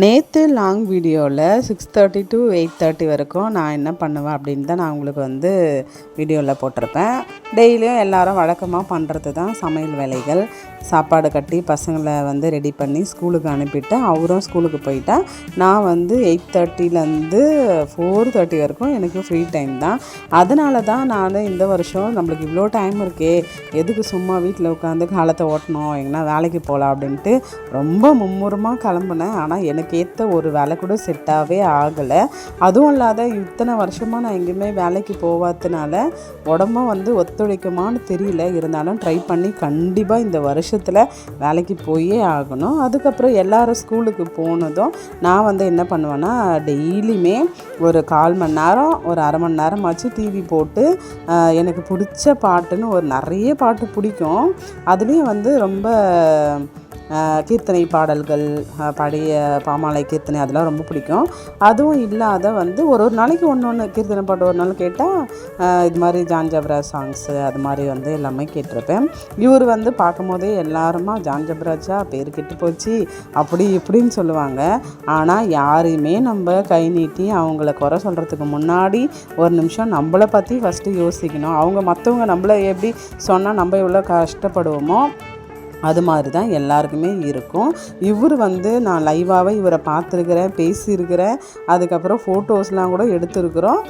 நேற்று லாங் வீடியோவில் six thirty to eight thirty வரைக்கும் நான் என்ன பண்ணுவேன் அப்படின்னு தான் நான் உங்களுக்கு வந்து வீடியோவில் போட்டிருப்பேன். டெய்லியும் எல்லாரும் வழக்கமாக பண்ணுறது தான் சமையல் வேலைகள். சாப்பாடு கட்டி பசங்களை வந்து ரெடி பண்ணி ஸ்கூலுக்கு அனுப்பிட்டு அவரும் ஸ்கூலுக்கு போயிட்டா. நான் வந்து எயிட் தேர்ட்டிலேருந்து ஃபோர் தேர்ட்டி வரைக்கும் எனக்கு ஃப்ரீ டைம் தான். அதனால தான் நான் இந்த வருஷம் நம்மளுக்கு இவ்வளோ டைம் இருக்கே எதுக்கு சும்மா வீட்டில் உட்காந்து காலத்தை ஓட்டணும் எங்கன்னா வேலைக்கு போகலாம் அப்படின்ட்டு ரொம்ப மும்முரமாக கிளம்புனேன். ஆனால் எனக்கு ஏற்ற ஒரு வேலை கூட செட்டாகவே ஆகலை. அதுவும் இல்லாத இத்தனை வருஷமாக நான் எங்கேயுமே வேலைக்கு போகாதனால உடம்பும் வந்து ஒத்துழைக்குமான்னு தெரியல. இருந்தாலும் ட்ரை பண்ணி கண்டிப்பாக இந்த வருஷம் வருஷத்தில் வேலைக்கு போயே ஆகணும். அதுக்கப்புறம் எல்லாரும் ஸ்கூலுக்கு போனதும் நான் வந்து என்ன பண்ணுவேன்னா டெய்லியுமே ஒரு கால் மணி நேரம் ஒரு அரை மணி நேரமாச்சு டிவி போட்டு எனக்கு பிடிச்ச பாட்டுன்னு ஒரு நிறைய பாட்டு பிடிக்கும். அதுலேயும் வந்து ரொம்ப கீர்த்தனை பாடல்கள் பழைய பாமாலை கீர்த்தனை அதெல்லாம் ரொம்ப பிடிக்கும். அதுவும் இல்லாத வந்து ஒரு ஒரு நாளைக்கு ஒன்று ஒன்று கீர்த்தனை பாட்டு ஒரு நாள் கேட்டால் இது மாதிரி ஜான்ஜப்ரா சாங்ஸு அது மாதிரி வந்து எல்லாமே கேட்டிருப்பேன். இவர் வந்து பார்க்கும்போதே எல்லாருமா ஜான்ஜப்ராஜா பேர் கெட்டு போச்சு அப்படி இப்படின்னு சொல்லுவாங்க. ஆனால் யாரையுமே நம்ம கை நீட்டி அவங்கள குறை சொல்கிறதுக்கு முன்னாடி ஒரு நிமிஷம் நம்மளை பற்றி ஃபஸ்ட்டு யோசிக்கணும். அவங்க மற்றவங்க நம்மளை எப்படி சொன்னால் நம்ம எவ்வளோ கஷ்டப்படுவோமோ அது மாதிரி தான் எல்லாருக்குமே இருக்கும். இவர் வந்து நான் லைவாகவே இவரை பார்த்துருக்குறேன் பேசியிருக்கிறேன். அதுக்கப்புறம் ஃபோட்டோஸ்லாம் கூட எடுத்திருக்கிறோம்.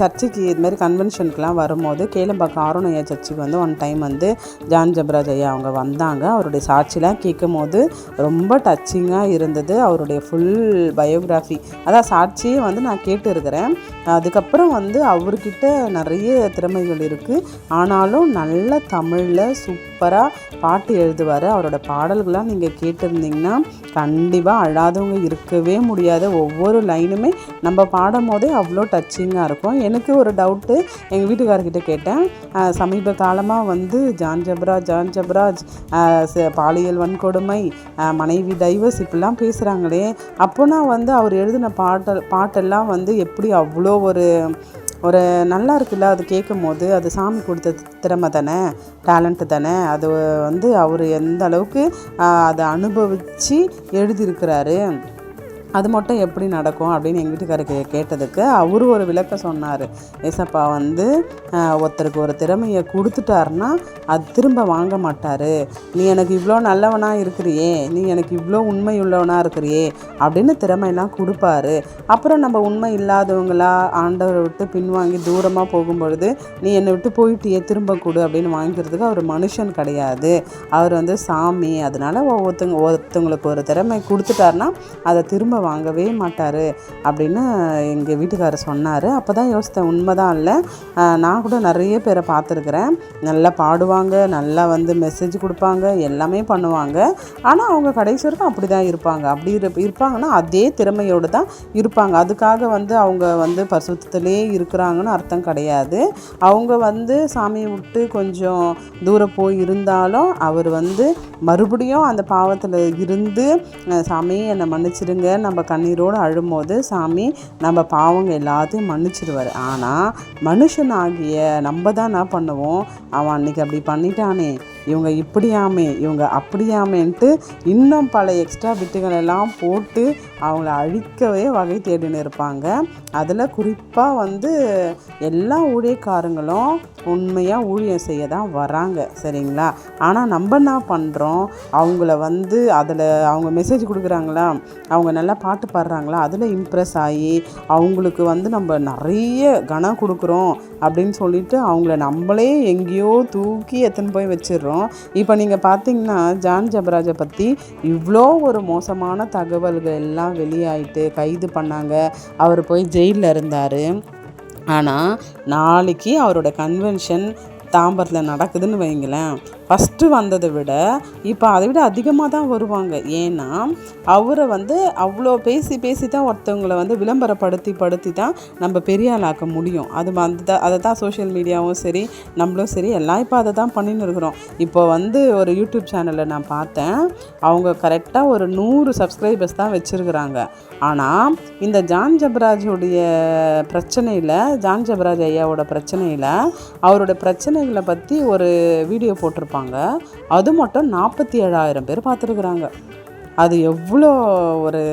சர்ச்சுக்கு இது மாதிரி கன்வென்ஷனுக்குலாம் வரும்போது கேளம்பாக்கம் ஆரோனையா சர்ச்சுக்கு வந்து ஒன் டைம் வந்து ஜான் ஜப்ராஜ் ஐயா அவங்க வந்தாங்க. அவருடைய சாட்சிலாம் கேட்கும் போது ரொம்ப டச்சிங்காக இருந்தது. அவருடைய ஃபுல் பயோகிராஃபி அதான் சாட்சியே வந்து நான் கேட்டுருக்கிறேன். அதுக்கப்புறம் வந்து அவர்கிட்ட நிறைய திறமைகள் இருக்குது ஆனாலும் நல்ல தமிழில் சூப்பராக பாட்டு எழுதுவார் அவரோட பாடல்கள்லாம் நீங்கள் கேட்டிருந்தீங்கன்னா கண்டிப்பாக அழாதவங்க இருக்கவே முடியாது. ஒவ்வொரு லைனுமே நம்ம பாடும் போதே அவ்வளோ டச்சிங்காக இருக்கும். எனக்கு ஒரு டவுட்டு எங்கள் வீட்டுக்காரர்கிட்ட கேட்டேன். சமீப காலமாக வந்து ஜான் ஜப்ராஜ் ஜான் ஜப்ராஜ் பாலியல் வன்கொடுமை மனைவி டைவர்ஸ் இப்படிலாம் பேசுகிறாங்களே அப்போனா வந்து அவர் எழுதின பாட்டல் பாட்டெல்லாம் வந்து எப்படி அவ்வளோ ஒரு ஒரு நல்லா இருக்குல்ல அது கேட்கும் போது அது சாமி கொடுத்த திறமை தானே டேலண்ட்டு தானே அது வந்து அவர் எந்த அளவுக்கு அதை அனுபவித்து எழுதியிருக்கிறாரு. அது மட்டும் எப்படி நடக்கும் அப்படின்னு எங்கள் வீட்டுக்காரருக்கு கேட்டதுக்கு அவரு ஒரு விளக்கம் சொன்னார். ஏசப்பா வந்து ஒருத்தருக்கு ஒரு திறமையை கொடுத்துட்டாருன்னா அது திரும்ப வாங்க மாட்டார். நீ எனக்கு இவ்வளோ நல்லவனாக இருக்கிறியே நீ எனக்கு இவ்வளோ உண்மை உள்ளவனாக இருக்கிறியே அப்படின்னு திறமையெல்லாம் கொடுப்பாரு. அப்புறம் நம்ம உண்மை இல்லாதவங்களா ஆண்டவரை விட்டு பின்வாங்கி தூரமாக போகும்பொழுது நீ என்னை விட்டு போயிட்டியே திரும்ப கொடு அப்படின்னு வாங்கிக்கிறதுக்கு அவர் மனுஷன் கிடையாது. அவர் வந்து சாமி அதனால ஒவ்வொருத்தங்க ஒருத்தவங்களுக்கு ஒரு திறமை கொடுத்துட்டாருன்னா அதை திரும்ப வாங்கவே மாட்டார் அப்படின்னு எங்கள் வீட்டுக்காரர் சொன்னார். அப்போ தான் யோசித்தேன் உண்மைதான் இல்லை. நான் கூட நிறைய பேரை பார்த்துருக்குறேன். நல்லா பாடுவாங்க நல்லா வந்து மெசேஜ் கொடுப்பாங்க எல்லாமே பண்ணுவாங்க. ஆனால் அவங்க கடைசி வரைக்கும் அப்படி தான் இருப்பாங்க. அப்படி இருப்பாங்கன்னா அதே திறமையோடு தான் இருப்பாங்க. அதுக்காக வந்து அவங்க வந்து பரிசுத்திலே இருக்கிறாங்கன்னு அர்த்தம் கிடையாது. அவங்க வந்து சாமியை விட்டு கொஞ்சம் தூரம் போய் இருந்தாலும் அவர் வந்து மறுபடியும் அந்த பாவத்தில் இருந்து சாமியை சாமி என்னை மன்னிச்சிடுங்க நம்ம கண்ணீரோடு அழும்போது சாமி நம்ம பாவங்க எல்லாத்தையும் மன்னிச்சிடுவார் ஆனால் மனுஷனாகிய நம்ம தான் என்ன பண்ணுவோம்? அவன் அன்னைக்கு அப்படி பண்ணிட்டானே. இவங்க இப்படியாமே இவங்க அப்படியாமேன்ட்டு இன்னும் பல எக்ஸ்ட்ரா பிட்டுகள் எல்லாம் போட்டு அவங்கள அழிக்கவே வகை தேடின்னு இருப்பாங்க. அதில் குறிப்பாக வந்து எல்லா ஊழியக்காரங்களும் உண்மையாக ஊழியம் செய்ய தான் வராங்க சரிங்களா? ஆனால் நம்ம என்ன பண்ணுறோம் அவங்கள வந்து அதில் அவங்க மெசேஜ் கொடுக்குறாங்களா? அவங்க நல்லா பாட்டு பாடுறாங்களா? அதில் இம்ப்ரெஸ் ஆகி அவங்களுக்கு வந்து நம்ம நிறைய கனம் கொடுக்குறோம் அப்படின்னு சொல்லிட்டு அவங்கள நம்மளே எங்கேயோ தூக்கி எத்தனை போய் வச்சிடுறோம். இப்போ நீங்கள் பார்த்தீங்கன்னா ஜான் ஜபராஜை பற்றி இவ்வளோ ஒரு மோசமான தகவல்கள் எல்லாம் வெளியாயிட்டு கைது பண்ணாங்க. அவர் போய் ஜெயிலில் இருந்தார். ஆனால் நாளைக்கு அவரோட கன்வென்ஷன் தாம்பரத்தில் நடக்குதுன்னு வைங்களேன். ஃபஸ்ட்டு வந்ததை விட இப்போ அதை விட அதிகமாக தான் வருவாங்க. ஏன்னா அவரை வந்து அவ்வளோ பேசி பேசி தான் ஒருத்தவங்களை வந்து விளம்பரப்படுத்தி படுத்தி தான் நம்ம பெரிய ஆளாக்க முடியும். அது வந்து அதை தான் சோஷியல் மீடியாவும் சரி நம்மளும் சரி எல்லாம் இப்போ அதை தான் பண்ணின்னு இருக்கிறோம். இப்போ வந்து ஒரு யூடியூப் சேனலில் நான் பார்த்தேன். அவங்க கரெக்டாக ஒரு நூறு சப்ஸ்கிரைபர்ஸ் தான் வச்சுருக்குறாங்க. ஆனால் இந்த ஜான் ஜபராஜுடைய பிரச்சனையில் ஜான் ஜபராஜ் ஐயாவோட பிரச்சனையில் அவரோட பிரச்சனைகளை பற்றி ஒரு வீடியோ போட்டிருப்பாங்க. அது மட்டும் நாற்பத்தி ஏழாயிரம் பேர் பார்த்துருக்குறாங்க. அது எவ்வளோ ஒரு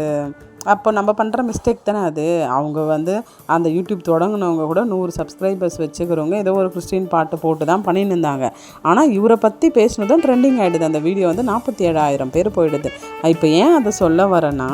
அப்போ நம்ம பண்ணுற மிஸ்டேக் தானே அது. அவங்க வந்து அந்த யூடியூப் தொடங்கினவங்க கூட நூறு சப்ஸ்கிரைபர்ஸ் வச்சுக்கிறவங்க ஏதோ ஒரு கிறிஸ்டின் பாட்டு போட்டு தான் பண்ணின்னு இருந்தாங்க ஆனால் இவரை பற்றி பேசினதும் ட்ரெண்டிங் ஆகிடுது அந்த வீடியோ வந்து நாற்பத்தி ஏழாயிரம் பேர் போயிடுது. இப்போ ஏன் அதை சொல்ல வரேன்னா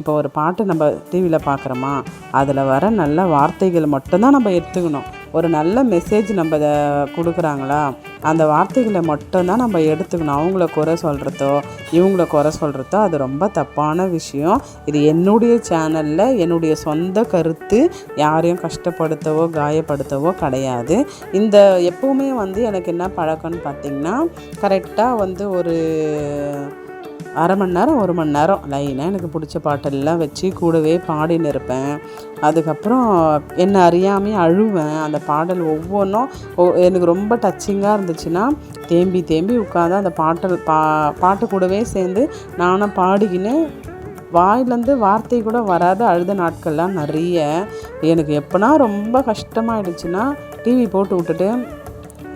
இப்போ ஒரு பாட்டு நம்ம டிவியில் பார்க்குறோமா அதில் வர நல்ல வார்த்தைகள் மட்டும்தான் நம்ம எடுத்துக்கணும். ஒரு நல்ல மெசேஜ் நம்ம இதை கொடுக்குறாங்களா அந்த வார்த்தைகளை மட்டும்தான் நம்ம எடுத்துக்கணும். அவங்கள குறை சொல்கிறதோ இவங்கள குறை சொல்கிறதோ அது ரொம்ப தப்பான விஷயம். இது என்னுடைய சேனலில் என்னுடைய சொந்த கருத்து யாரையும் கஷ்டப்படுத்தவோ காயப்படுத்தவோ கிடையாது. இந்த எப்போவுமே வந்து எனக்கு என்ன பழக்கம்னு பார்த்திங்கன்னா கரெக்டாக வந்து ஒரு அரை மணி நேரம் ஒரு மணி நேரம். லைனாக எனக்கு பிடிச்ச பாட்டெல்லாம் வச்சு கூடவே பாடின்னு இருப்பேன். அதுக்கப்புறம் என்னை அறியாமே அழுவேன். அந்த பாடல் ஒவ்வொன்றும் எனக்கு ரொம்ப டச்சிங்காக இருந்துச்சுன்னா தேம்பி தேம்பி உட்காந்து அந்த பாட்டல் பா பாட்டு கூடவே சேர்ந்து நானும் பாடிக்கின்னு வாயிலேருந்து வார்த்தை கூட வராத அழுத நாட்கள்லாம் நிறைய. எனக்கு எப்போனா ரொம்ப கஷ்டமாயிடுச்சுன்னா டிவி போட்டு விட்டுட்டு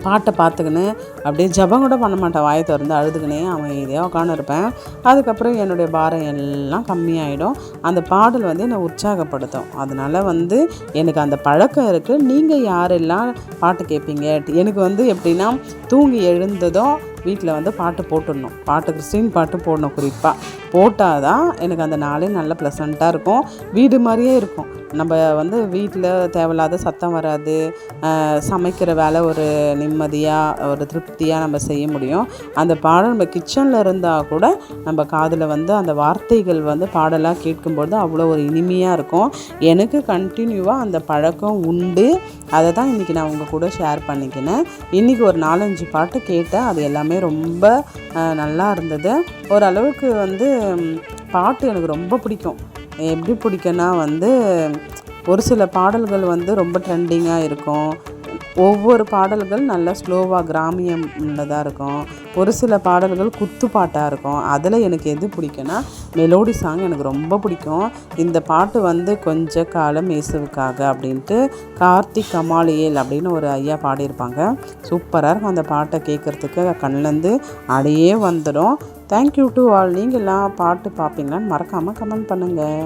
பாட்டை பார்த்துக்கின்னு அப்படியே ஜபம் கூட பண்ண மாட்டேன். வாயை திறந்து அழுதுகினே அமைதியாக உட்காந்துருப்பேன் அதுக்கப்புறம் என்னுடைய பாரம் எல்லாம் கம்மியாயிடும். அந்த பாடல் வந்து என்னை உற்சாகப்படுத்தும். அதனால் வந்து எனக்கு அந்த பழக்கம் இருக்குது நீங்கள் யாரெல்லாம் பாட்டு கேட்பீங்க? எனக்கு வந்து எப்படின்னா தூங்கி எழுந்ததும் வீட்டில் வந்து பாட்டு போட்டுடணும். பாட்டு கிறிஸ்டின் பாட்டு போடணும் குறிப்பாக போட்டால் தான் எனக்கு அந்த நாளே நல்ல ப்ளசண்ட்டாக இருக்கும். வீடு மாதிரியே இருக்கும். நம்ம வந்து வீட்டில் தேவையில்லாத சத்தம் வராது. சமைக்கிற வேலை ஒரு நிம்மதியாக ஒரு திருப்தியாக நம்ம செய்ய முடியும். அந்த பாடல் நம்ம கிச்சனில் இருந்தால் கூட நம்ம காதில் வந்து அந்த வார்த்தைகள் வந்து பாடலாக கேட்கும்பொழுது அவ்வளோ ஒரு இனிமையாக இருக்கும். எனக்கு கண்டினியூவாக அந்த பழக்கம் உண்டு. அதை தான் இன்றைக்கி நான் உங்கள் கூட ஷேர் பண்ணிக்கினேன். இன்றைக்கி ஒரு நாலஞ்சு பாட்டு கேட்டேன். அது எல்லாமே ரொம்ப நல்லா இருந்தது. ஓரளவுக்கு வந்து பாட்டு எனக்கு ரொம்ப பிடிக்கும். எப்படி பிடிக்குன்னா வந்து ஒரு சில பாடல்கள் வந்து ரொம்ப ட்ரெண்டிங்காக இருக்கும். ஒவ்வொரு பாடல்கள் நல்லா ஸ்லோவாக கிராமியம் உள்ளதாக இருக்கும். ஒரு சில பாடல்கள் குத்து பாட்டாக இருக்கும். அதில் எனக்கு எது பிடிக்குன்னா மெலோடி சாங் எனக்கு ரொம்ப பிடிக்கும். இந்த பாட்டு வந்து கொஞ்ச காலம் இயேசுவுக்காக அப்படின்ட்டு கார்த்திக் கமாலியல் அப்படின்னு ஒரு ஐயா பாடியிருப்பாங்க. சூப்பராக இருக்கும் அந்த பாட்டை கேட்குறதுக்கு கண்ணிலேருந்து அடையே வந்துடும். Thank you to all. நீங்கள் எல்லாம் பாட்டு பார்ப்பீங்களான்னு மறக்காமல் கமெண்ட் பண்ணுங்கள்